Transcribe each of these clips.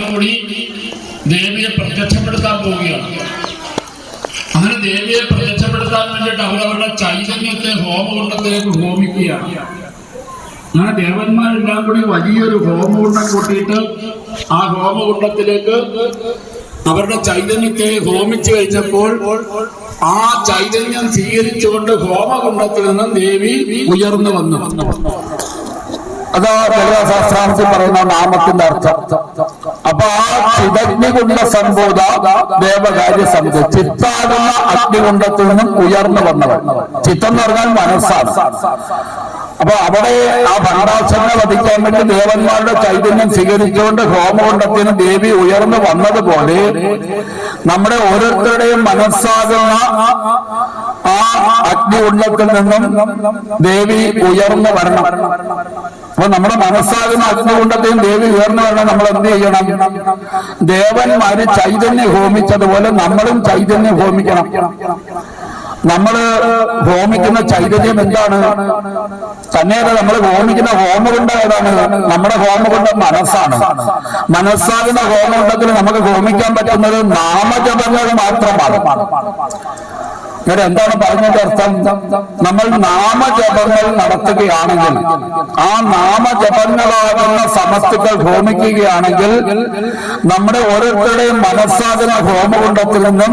കൂടി ദേവിയെ പ്രത്യക്ഷപ്പെടുത്താൻ പോവുകയാണ്. അങ്ങനെ ദേവിയെ പ്രത്യക്ഷപ്പെടുത്താൻ വേണ്ടിയിട്ട് അവരവരുടെ ചൈതന്യത്തെ ഹോമകുണ്ടത്തിലേക്ക് ഹോമിക്കുകയാണ്. അങ്ങനെ ദേവന്മാരെല്ലാം കൂടി വലിയൊരു ഹോമകുണ്ടം കൂട്ടിയിട്ട് ആ ഹോമകുണ്ടത്തിലേക്ക് അവരുടെ ചൈതന്യത്തെ ഹോമിച്ചു കഴിഞ്ഞപ്പോൾ ആ ചൈതന്യം സ്വീകരിച്ചുകൊണ്ട് ഹോമകുണ്ടത്തിൽ നിന്നും ദേവി ഉയർന്നു വന്നു. അതാ ലളിതാശാസ്ത്രാംശം പറയുന്ന നാമത്തിന്റെ അർത്ഥം. അപ്പൊ ആ ചിതഗ്നികുണ്ട സംബോധ ദേവകാര്യ സമിതി ചിത്താകുന്ന അഗ്നികുണ്ടത്തിൽ നിന്നും ഉയർന്നു വന്നവർ ചിത്തം എന്ന് പറഞ്ഞാൽ മനസ്സാണ്. അപ്പൊ അവിടെ ആ ഭണ്ഡാക്ഷനെ വധിക്കാൻ വേണ്ടി ദേവന്മാരുടെ ചൈതന്യം സ്വീകരിച്ചുകൊണ്ട് ഹോമകുണ്ടത്തിന് ദേവി ഉയർന്നു വന്നതുപോലെ നമ്മുടെ ഓരോരുത്തരുടെയും മനസ്സാകുന്ന ആ അഗ്നികുണ്ടത്തിൽ നിന്നും ദേവി ഉയർന്നു വരണം. അപ്പൊ നമ്മുടെ മനസ്സാകുന്ന അഗ്നികുണ്ടത്തെയും ദേവി ഉയർന്നു വരണം നമ്മൾ എന്ത് ചെയ്യണം? ദേവന്മാര് ചൈതന്യം ഹോമിച്ചതുപോലെ നമ്മളും ചൈതന്യം ഹോമിക്കണം. നമ്മൾ ഹോമിക്കുന്ന ചൈതന്യം എന്താണ്? തന്നെയല്ല നമ്മൾ ഹോമിക്കുന്ന ഹോമകുണ്ടം ഏതാണ്? നമ്മുടെ ഹോമകുണ്ടം മനസ്സാണ്. മനസ്സാകുന്ന ഹോമകുണ്ടത്തിൽ നമുക്ക് ഹോമിക്കാൻ പറ്റുന്നത് നാമജപങ്ങൾ മാത്രമാണ്. ഇവിടെ എന്താണ് പറഞ്ഞതിന്റെ അർത്ഥം? നമ്മൾ നാമജപങ്ങൾ നടത്തുകയാണെങ്കിൽ ആ നാമജപങ്ങളാകുന്ന സമസ്തുക്കൾ ഹോമിക്കുകയാണെങ്കിൽ നമ്മുടെ ഓരോരുത്തരുടെയും മനസ്സാകുന്ന ഹോമകുണ്ടത്തിൽ നിന്നും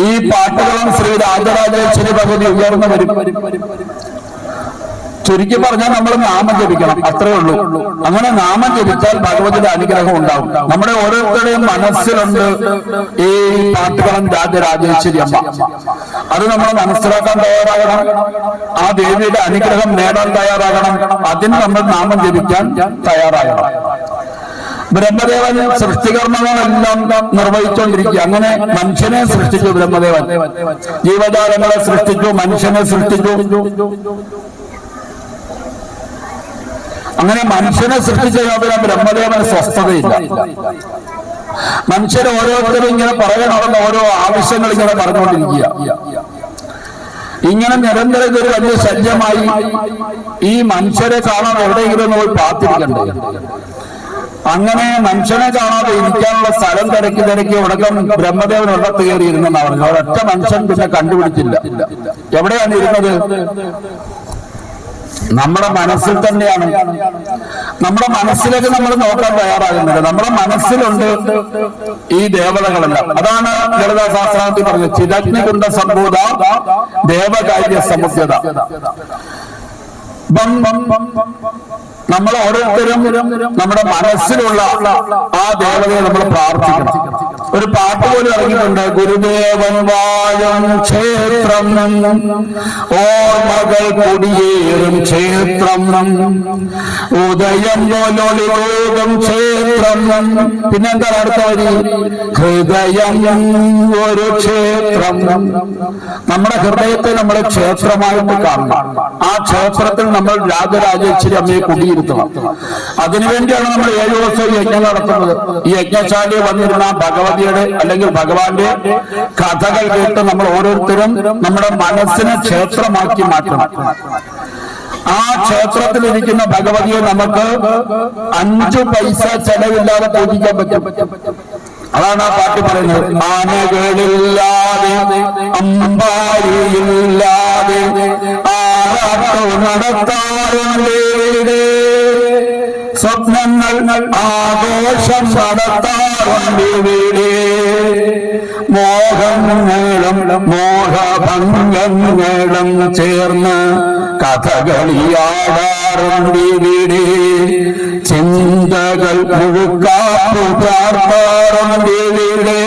ഈ പാട്ടുകളും ശ്രീ രാജരാജേശ്വരി ഭഗവതി ഉയർന്നു വരും. ചുരുക്കി പറഞ്ഞാൽ നമ്മൾ നാമം ജപിക്കണം. അത്രേ ഉള്ളൂ. അങ്ങനെ നാമം ജപിച്ചാൽ ഭഗവതിയുടെ അനുഗ്രഹം ഉണ്ടാവും നമ്മുടെ ഓരോരുത്തരുടെയും മനസ്സിലുണ്ട് ഈ പാട്ടുകളും രാജരാജേശ്വരി അമ്മ. അത് നമ്മൾ മനസ്സിലാക്കാൻ തയ്യാറാകണം. ആ ദേവിയുടെ അനുഗ്രഹം നേടാൻ തയ്യാറാകണം. അതിന് നമ്മൾ നാമം ജപിക്കാൻ തയ്യാറാകണം. ബ്രഹ്മദേവൻ സൃഷ്ടികർമ്മങ്ങളെല്ലാം നിർവഹിച്ചുകൊണ്ടിരിക്കുക അങ്ങനെ മനുഷ്യനെ സൃഷ്ടിച്ചു ബ്രഹ്മദേവൻ. ജീവജാലങ്ങളെ സൃഷ്ടിച്ചു മനുഷ്യനെ സൃഷ്ടിച്ചു. അങ്ങനെ മനുഷ്യനെ സൃഷ്ടിച്ച യോഗം ബ്രഹ്മദേവന് സ്വസ്ഥതയില്ല. മനുഷ്യർ ഓരോരുത്തരും ഇങ്ങനെ പറയണമെന്ന് ഓരോ ആവശ്യങ്ങൾ ഇങ്ങനെ പറഞ്ഞുകൊണ്ടിരിക്കുക. ഇങ്ങനെ നിരന്തരം ഇതൊരു വലിയ ശല്യമായി ഈ മനുഷ്യരെ കാണാൻ എവിടെയെങ്കിലും പോയി പാത്തിരിക്കണ്ടേ? അങ്ങനെ മനുഷ്യനെ കാണാതെ ഇരിക്കാനുള്ള സ്ഥലം തിരക്കി തിരക്കി ഉടക്കം ബ്രഹ്മദേവൻ ഉടത്ത് ഇരുന്നെന്നാണ് പറഞ്ഞത്. ഒരൊറ്റ മനുഷ്യൻ പിന്നെ കണ്ടുപിടിച്ചില്ല. എവിടെയാണ് ഇരുന്നത്? നമ്മുടെ മനസ്സിൽ തന്നെയാണ് നമ്മുടെ മനസ്സിലേക്ക് നമ്മൾ നോക്കാൻ തയ്യാറാകുന്നത് നമ്മുടെ മനസ്സിലുണ്ട് ഈ ദേവതകളെല്ലാം അതാണ് ലളിതാ ശാസ്ത്രാന്തി പറഞ്ഞത് ചിതജ്ഞകുണ്ട സംഭൂത ദേവകാര്യ സമുദ്രത നമ്മൾ ഓരോരുത്തരും നമ്മുടെ മനസ്സിലുള്ള ആ ദേവതയെ നമ്മൾ പ്രാർത്ഥിക്കണം. ഒരു പാട്ട് പോലും ഇറങ്ങിയിട്ടുണ്ട്. ഗുരുദേവൻ വാഴും ക്ഷേത്രം. ഓർമ്മകൾ കുടിയേറും ക്ഷേത്രം. ഉദയം പോലൊളിരോഗം ക്ഷേത്രം. പിന്നെന്താ അടുത്ത വരി? ഹൃദയം ഒരു ക്ഷേത്രം. നമ്മുടെ ഹൃദയത്തെ നമ്മൾ ക്ഷേത്രമായിട്ട് കാണണം. ആ ക്ഷേത്രത്തിൽ നമ്മൾ രാജരാജേശ്വരി അമ്മയെ കുടിയിരുത്തണം അതിനുവേണ്ടിയാണ് നമ്മൾ ഏഴു ദിവസം യജ്ഞം നടത്തുന്നത്. ഈ യജ്ഞശാലയിൽ വന്നിരുന്ന ഭഗവതിയുടെ അല്ലെങ്കിൽ ഭഗവാന്റെ കഥകൾ കേട്ട് നമ്മൾ ഓരോരുത്തരും നമ്മുടെ മനസ്സിനെ ക്ഷേത്രമാക്കി മാറ്റണം. ആ ക്ഷേത്രത്തിൽ ഇരിക്കുന്ന ഭഗവതിയെ നമുക്ക് അഞ്ചു പൈസ ചെലവില്ലാതെ പൂജിക്കാൻ പറ്റും. അതാണ് ആ പാട്ട് പറയുന്നത്. ആനകളില്ലാതെ അമ്പാരിയില്ലാതെ ആരാട്ടം നടത്താറുണ്ട്? സ്വപ്നങ്ങൾ ആഘോഷം നടത്താറുണ്ട് മോഹങ്ങളും മോഹഭംഗങ്ങളും ചേർന്ന് കഥകളിയാടാറുണ്ട് ചിന്തകൾ മുഴുക്കാപ്പു പാർത്താറുണ്ട് ഇവിടെ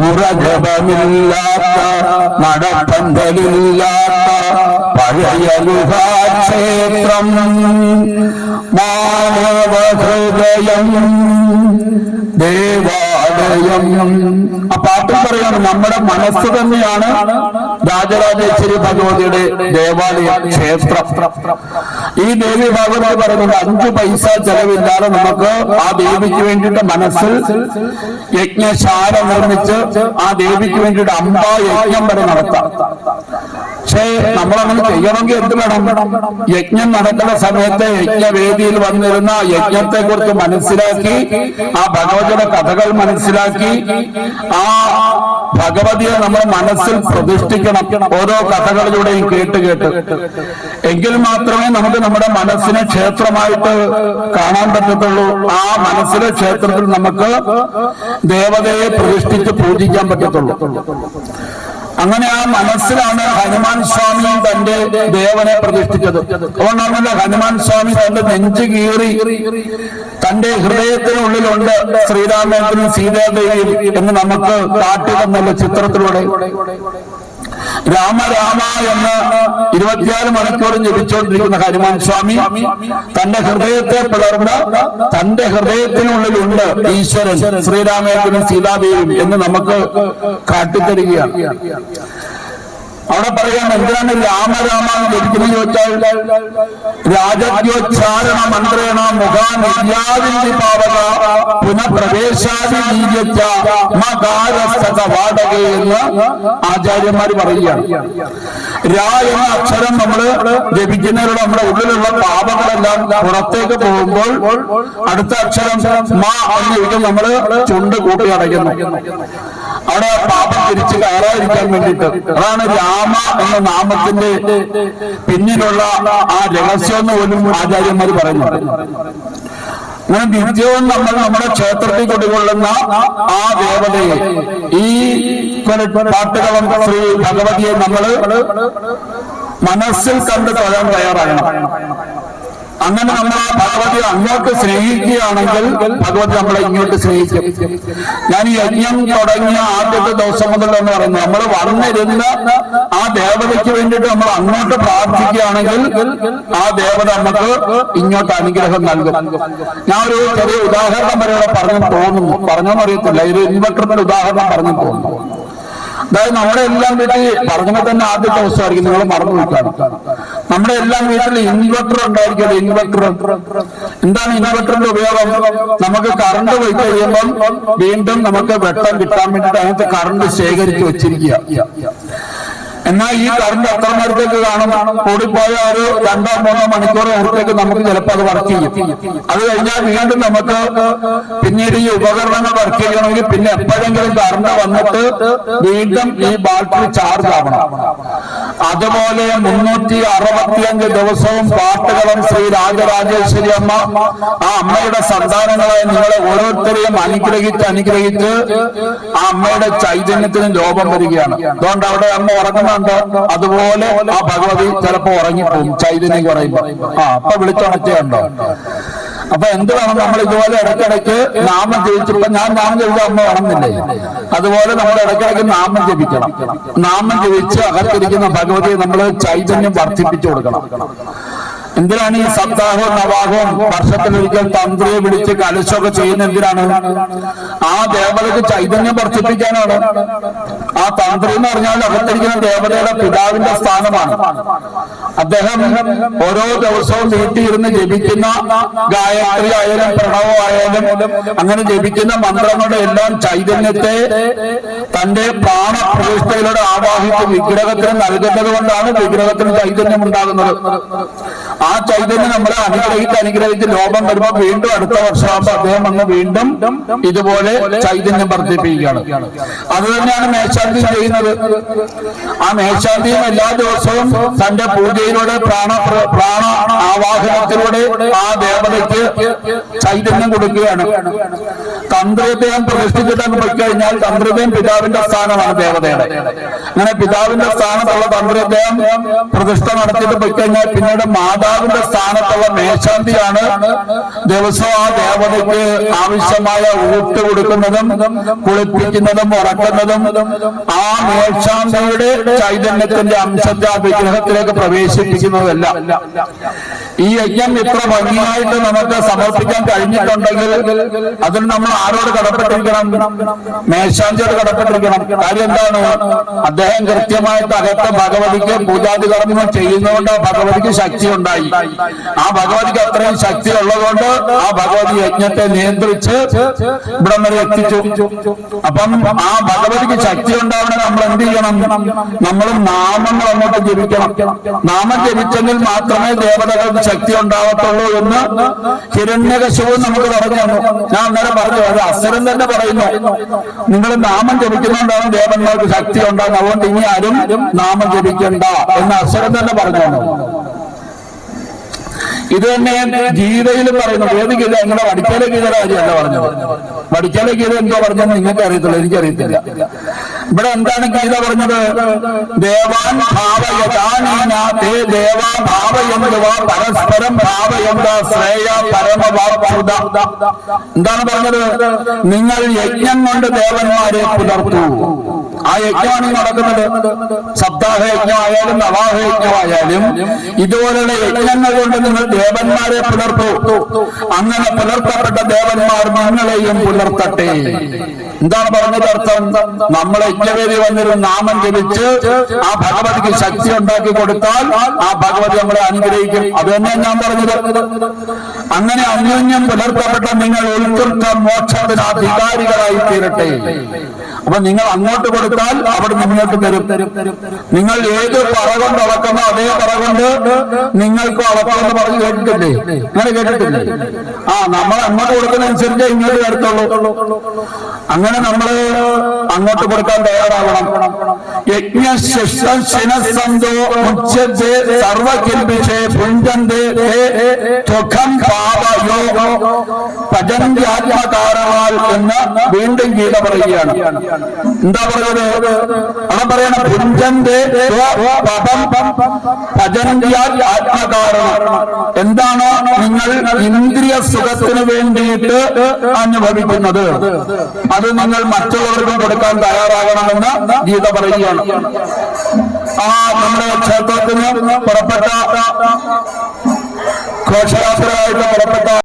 മുറജപമില്ലാത്ത നടപ്പന്തലില്ലാത്ത ഹൃദയം ദേവാലയം. ആ പാട്ടിൽ പറയാണ് നമ്മുടെ മനസ്സ് തന്നെയാണ് രാജരാജേശ്വരി ഭഗവതിയുടെ ദേവാലയ ക്ഷേത്രം. ഈ ദേവി ഭാഗവതി പറയുന്നത് അഞ്ചു പൈസ ചെലവില്ലാതെ നമുക്ക് ആ ദേവിക്ക് വേണ്ടിയിട്ട് മനസ്സിൽ യജ്ഞശാല നിർമ്മിച്ച് ആ ദേവിക്ക് വേണ്ടിയിട്ട് അമ്പാ യജ്ഞം വരെ നടത്താം. പക്ഷേ നമ്മളങ്ങനെ ചെയ്യണമെങ്കിൽ എന്ത് വേണം? യജ്ഞം നടക്കുന്ന സമയത്ത് യജ്ഞവേദിയിൽ വന്നിരുന്ന യജ്ഞത്തെ കുറിച്ച് മനസ്സിലാക്കി ആ ഭഗവതിയുടെ കഥകൾ മനസ്സിലാക്കി ആ ഭഗവതിയെ നമ്മൾ മനസ്സിൽ പ്രതിഷ്ഠിക്കണം. ഓരോ കഥകളിലൂടെയും കേട്ട് കേട്ട്. എങ്കിൽ മാത്രമേ നമുക്ക് നമ്മുടെ മനസ്സിനെ ക്ഷേത്രമായിട്ട് കാണാൻ പറ്റത്തുള്ളൂ. ആ മനസ്സിലെ ക്ഷേത്രത്തിൽ നമുക്ക് ദേവതയെ പ്രതിഷ്ഠിച്ച് പൂജിക്കാൻ പറ്റത്തുള്ളൂ. അങ്ങനെ ആ മനസ്സിലാണ് ഹനുമാൻ സ്വാമി തന്റെ ദേവനെ പ്രതിഷ്ഠിച്ചത്. അതുകൊണ്ടാണല്ലോ ഹനുമാൻ സ്വാമി തന്റെ നെഞ്ചു കീറി തന്റെ ഹൃദയത്തിനുള്ളിലുണ്ട് ശ്രീരാമേന്ദ്രനും സീതാദേവിയും എന്ന് നമുക്ക് കാട്ടി ചിത്രത്തിലൂടെ. രാമ രാമ എന്ന് ഇരുപത്തിയാറ് മണിക്കൂറും ജപിച്ചുകൊണ്ടിരിക്കുന്ന ഹനുമാൻ സ്വാമി തന്റെ ഹൃദയത്തെ പിളർന്ന് തന്റെ ഹൃദയത്തിനുള്ളിലുണ്ട് ഈശ്വരൻ ശ്രീരാമേന്ദ്രനും സീതാദേവിയും എന്ന് നമുക്ക് കാട്ടിത്തരികയാണ്. അവിടെ പറയാൻ എന്തിനാണ് രാമരാമ എന്ന് ജപിക്കുന്നത് ചോദിച്ചാൽ രാജദ്യോച്ചാരണ മന്ത്രേണ മുഖാനിര്യാദിന്തി പാവക മകാരസ്ഥത വാടക എന്ന് ആചാര്യന്മാർ പറയുകയാണ്. രാ എന്ന അക്ഷരം നമ്മൾ ജപിക്കുന്നതിലൂടെ നമ്മുടെ ഉള്ളിലുള്ള പാപങ്ങളെല്ലാം പുറത്തേക്ക് പോകുമ്പോൾ അടുത്ത അക്ഷരം മാ എന്ന് നമ്മൾ ചുണ്ട് കൂട്ടി അടയ്ക്കുന്നു. അവിടെ പാപം തിരിച്ച് കയറാതിരിക്കാൻ വേണ്ടിയിട്ട്. അതാണ് രാമ എന്ന നാമത്തിന്റെ പിന്നിലുള്ള ആ രഹസ്യം എന്ന് പോലും ആചാര്യന്മാർ പറഞ്ഞു അങ്ങനെ നിത്യവും നമ്മൾ നമ്മുടെ ക്ഷേത്രത്തിൽ കൊണ്ടുകൊള്ളുന്ന ആ ദേവതയെ ഈ പാട്ടുകളും ശ്രീ ഭഗവതിയെ നമ്മൾ മനസ്സിൽ കണ്ട് തൊഴാൻ തയ്യാറാകണം. അങ്ങനെ നമ്മൾ ആ ഭഗവതി അങ്ങോട്ട് സ്നേഹിക്കുകയാണെങ്കിൽ ഭഗവതി നമ്മളെ ഇങ്ങോട്ട് സ്നേഹിക്കും. ഞാൻ ഈ യജ്ഞം തുടങ്ങിയ ആദ്യത്തെ ദിവസം മുതൽ എന്ന് പറയുന്നത് നമ്മൾ വന്നിരുന്ന ആ ദേവതയ്ക്ക് വേണ്ടിയിട്ട് നമ്മൾ അങ്ങോട്ട് പ്രാർത്ഥിക്കുകയാണെങ്കിൽ ആ ദേവത നമുക്ക് ഇങ്ങോട്ട് അനുഗ്രഹം നൽകും. ഞാൻ ഒരു ചെറിയ ഉദാഹരണം വരെ ഇവിടെ പറഞ്ഞു തോന്നുന്നു പറഞ്ഞോന്നറിയത്തില്ല ഒരു ഇൻവെർട്ടറിന്റെ ഉദാഹരണം പറഞ്ഞു തോന്നുന്നു അതായത് നമ്മുടെ എല്ലാം വീട്ടിൽ പറഞ്ഞപ്പോൾ തന്നെ ആദ്യത്തെ അവസ്ഥയായിരിക്കും. നിങ്ങൾ മറന്നു വിട്ടാണ് നമ്മുടെ എല്ലാം വീട്ടിൽ ഇൻവെർട്ടർ ഉണ്ടായിരിക്കും ഇൻവെർട്ടർ എന്താണ് ഇൻവെർട്ടറിന്റെ ഉപയോഗം? നമുക്ക് കറണ്ട് പോയി കഴിയുമ്പം വീണ്ടും നമുക്ക് വെട്ടം കിട്ടാൻ വേണ്ടിയിട്ട് അതിനകത്ത് കറണ്ട് ശേഖരിച്ച് വെച്ചിരിക്കുക. എന്നാൽ ഈ കറണ്ട് അത്ര നേരത്തേക്ക് കാണും. കൂടിപ്പോയ ഒരു രണ്ടോ മൂന്നോ മണിക്കൂർ നേരത്തേക്ക് നമുക്ക് ചിലപ്പോൾ അത് വർക്ക് ചെയ്യും. അത് കഴിഞ്ഞാൽ വീണ്ടും നമുക്ക് പിന്നീട് ഈ ഉപകരണങ്ങൾ വർക്ക് ചെയ്യണമെങ്കിൽ പിന്നെ എപ്പോഴെങ്കിലും കറണ്ട് വന്നിട്ട് വീണ്ടും ഈ ബാറ്ററി ചാർജ് ആവണം. അതുപോലെ മുന്നൂറ്റി അറുപത്തിയഞ്ച് ദിവസവും പാട്ടുകളും ശ്രീ രാജരാജേശ്വരി അമ്മ ആ അമ്മയുടെ സന്താനങ്ങളെ നിങ്ങളെ ഓരോരുത്തരെയും അനുഗ്രഹിച്ച് അനുഗ്രഹിച്ച് ആ അമ്മയുടെ ചൈതന്യത്തിന് ലോപം വരികയാണ്. അതുകൊണ്ട് അവിടെ അമ്മ ഉറങ്ങുന്നുണ്ട്. അതുപോലെ ആ ഭഗവതി ചിലപ്പോ ഉറങ്ങിപ്പോവും ചൈതന്യം കുറയുമ്പോ. ആ അപ്പൊ വിളിച്ചുണർച്ചയുണ്ടോ അപ്പൊ എന്ത് വേണം നമ്മൾ ഇതുപോലെ ഇടയ്ക്കിടയ്ക്ക് നാമം ജപിച്ചപ്പോൾ ഞാൻ നാമം ജപിച്ച അമ്മ വേണമെന്നില്ലേ അതുപോലെ നമ്മൾ ഇടയ്ക്കിടയ്ക്ക് നാമം ജപിക്കണം. നാമം ജപിച്ച് അകത്തിരിക്കുന്ന ഭഗവതിയെ നമ്മൾ ചൈതന്യം വർദ്ധിപ്പിച്ചു കൊടുക്കണം. എന്തിനാണ് ഈ സപ്താഹവും നവാഹവും വർഷത്തിലൊരിക്കൽ തന്ത്രിയെ വിളിച്ച് കലശമൊക്കെ ചെയ്യുന്ന എന്തിനാണ്? ആ ദേവതയ്ക്ക് ചൈതന്യം വർദ്ധിപ്പിക്കാനാണ്. ആ തന്ത്രി എന്ന് പറഞ്ഞാൽ അകത്തിരിക്കുന്ന ദേവതയുടെ പിതാവിന്റെ സ്ഥാനമാണ്. അദ്ദേഹം ഓരോ ദിവസവും വീട്ടിലിരുന്ന് ജപിക്കുന്ന ഗായത്രി ആയാലും പ്രണവമായാലും അങ്ങനെ ജപിക്കുന്ന മന്ത്രങ്ങളുടെ എല്ലാം ചൈതന്യത്തെ തന്റെ പ്രാണപ്രതിഷ്ഠയിലൂടെ ആവാഹിച്ച് വിഗ്രഹത്തിന് നൽകുന്നത് കൊണ്ടാണ് വിഗ്രഹത്തിന് ചൈതന്യം ഉണ്ടാകുന്നത്. ആ ചൈതന്യം നമ്മളെ അനുഗ്രഹിച്ച് അനുഗ്രഹിച്ച് ലോകം വരുമ്പോൾ വീണ്ടും അടുത്ത വർഷമാകുമ്പോൾ അദ്ദേഹം വന്ന് വീണ്ടും ഇതുപോലെ ചൈതന്യം വർദ്ധിപ്പിക്കുകയാണ്. അത് തന്നെയാണ് മേശാന്തി ചെയ്യുന്നത്. ആ മേശാന്തിയും എല്ലാ ദിവസവും തന്റെ പൂജയിലൂടെ പ്രാണ പ്രാണ ആവാഹനത്തിലൂടെ ആ ദേവതയ്ക്ക് ചൈതന്യം കൊടുക്കുകയാണ്. തന്ത്രദ്ദേഹം പ്രതിഷ്ഠിച്ചിട്ടങ്ങ് പോയി കഴിഞ്ഞാൽ തന്ത്രദ്ദേഹം പിതാവിന്റെ സ്ഥാനമാണ് ദേവതയുടെ. അങ്ങനെ പിതാവിന്റെ സ്ഥാനത്തുള്ള തന്ത്രദ്ദേഹം പ്രതിഷ്ഠ നടത്തിയിട്ട് പോയി പിന്നീട് പിന്നീട് മാതാവിന്റെ സ്ഥാനത്തുള്ള മേശാന്തിയാണ് ദിവസവും ആ ദേവതയ്ക്ക് ആവശ്യമായ ഊട്ട് കൊടുക്കുന്നതും കുളിപ്പിക്കുന്നതും ഉറക്കുന്നതും ആ മേശാന്തിയുടെ ചൈതന്യത്തിന്റെ അംശത്തെ വിഗ്രഹത്തിലേക്ക് പ്രവേശിപ്പിക്കുന്നതല്ല ഈ യജ്ഞം ഇത്ര ഭംഗിയായിട്ട് നമുക്ക് സമർപ്പിക്കാൻ കഴിഞ്ഞിട്ടുണ്ടെങ്കിൽ അതിന് നമ്മൾ ആരോട് കടപ്പെട്ടിരിക്കണം? മേശാന്തിയോട് കടപ്പെട്ടിരിക്കണം. കാര്യം എന്താണ്? അദ്ദേഹം കൃത്യമായിട്ട് അകത്ത് ഭഗവതിക്ക് പൂജാതി കർമ്മങ്ങൾ ചെയ്യുന്നതുകൊണ്ട് ഭഗവതിക്ക് ശക്തി ഉണ്ടായി. ഉണ്ടായി. ആ ഭഗവതിക്ക് അത്രയും ശക്തി ഉള്ളതുകൊണ്ട് ആ ഭഗവതി യജ്ഞത്തെ നിയന്ത്രിച്ച് ഇവിടം വരെ എത്തിച്ചു. അപ്പം ആ ഭഗവതിക്ക് ശക്തി ഉണ്ടാവണേ നമ്മൾ എന്ത് ചെയ്യണം? നമ്മൾ നാമങ്ങൾ അങ്ങോട്ട് ജപിക്കണം. നാമം ജപിച്ചെങ്കിൽ മാത്രമേ ദേവതകൾക്ക് ശക്തി ഉണ്ടാവത്തുള്ളൂ എന്ന് ഹിരണ്യകശവും നമുക്ക് പറഞ്ഞു തന്നു. ഞാൻ അന്നേരം പറഞ്ഞു അത് അസുരൻ തന്നെ പറയുന്നു. നിങ്ങൾ നാമം ജപിക്കുന്നതുകൊണ്ടാണ് ദേവന്മാർക്ക് ശക്തി ഉണ്ടാകുന്നത്. അതുകൊണ്ട് ഇനി ആരും നാമം ജപിക്കണ്ട എന്ന് അസുരൻ തന്നെ പറഞ്ഞു ഇത് തന്നെ ഗീതയിൽ പറയുന്നു ഏത് ഗീത? നിങ്ങളുടെ വടിക്കാല ഗീത കാര്യമല്ല പറഞ്ഞത്. വടിക്കാല ഗീത എന്തോ പറഞ്ഞത് നിങ്ങൾക്ക് അറിയത്തില്ല എനിക്കറിയത്തില്ല. ഇവിടെ എന്താണ് ഗീത പറഞ്ഞത്? ദേവാൻ ഭാവയതാനീന ദേവാ ഭാവയന്തുവ പരസ്പരം ഭാവയന്ത ശ്രേയ പരമവാപ്സുത. എന്താണ് പറഞ്ഞത്? നിങ്ങൾ യജ്ഞം കൊണ്ട് ദേവന്മാരെ പുലർത്തു. ആ യജ്ഞമാണ് നടക്കുന്നത്. സപ്താഹ യജ്ഞമായാലും നവാഹ യജ്ഞമായാലും ഇതുപോലുള്ള യജ്ഞങ്ങൾ കൊണ്ട് നിങ്ങൾ ദേവന്മാരെ പുലർത്തു. അങ്ങനെ പുലർത്തപ്പെട്ട ദേവന്മാർ നിങ്ങളെയും പുലർത്തട്ടെ. എന്താണ് പറഞ്ഞത് അർത്ഥം? നമ്മൾ യജ്ഞവേദി വന്നൊരു നാമം ജപിച്ച് ആ ഭഗവതിക്ക് ശക്തി ഉണ്ടാക്കി കൊടുത്താൽ ആ ഭഗവതി നമ്മളെ അനുഗ്രഹിക്കും. അത് തന്നെ ഞാൻ പറഞ്ഞത്. അങ്ങനെ അന്യോന്യം പുലർത്തപ്പെട്ട നിങ്ങൾ ഉൾക്കൃത്ത മോക്ഷത്തിന് അധികാരികളായി തീരട്ടെ. അപ്പൊ നിങ്ങൾ അങ്ങോട്ട് കൊടുത്താൽ അവിടെ നിങ്ങൾക്ക് തരും. നിങ്ങൾ ഏത് പറ കൊണ്ട് അളക്കുന്നോ അതേ പറ കൊണ്ട് നിങ്ങൾക്ക് അളക്കാമെന്ന് പറഞ്ഞ് കേട്ടിട്ടില്ലേ? അങ്ങനെ കേട്ടിട്ടില്ലേ? ആ നമ്മൾ അങ്ങോട്ട് കൊടുക്കുന്ന അനുസരിച്ച് ഇങ്ങോട്ട് വരത്തുള്ളൂ. അങ്ങനെ നമ്മൾ അങ്ങോട്ട് കൊടുക്കാൻ തയ്യാറാവണം. യജ്ഞശിനസന്തോ മുച്ചത്തെ സർവകിൽപിഷേ പുഞ്ചന്തേ ത്വഖം പാപയോ പജന്യാത്മകാരണാൽ എന്ന് വീണ്ടും ഗീത പറയുകയാണ്. എന്താ പറഞ്ഞത്? അവിടെ പറയണം പുഞ്ചന്റെ പദം പജന്യാൽ എന്താണ് നിങ്ങൾ ഇന്ദ്രിയ സുഖത്തിന് വേണ്ടിയിട്ട് അനുഭവിക്കുന്നത്? അത് നിങ്ങൾ മറ്റുള്ളവർക്കും കൊടുക്കാൻ തയ്യാറാകണമെന്ന് ഗീത പറയുകയാണ്. ആ നമ്മുടെ ക്ഷേത്രത്തിന് പുറപ്പെട്ട ഘോഷയാത്രയായിട്ട് പുറപ്പെട്ട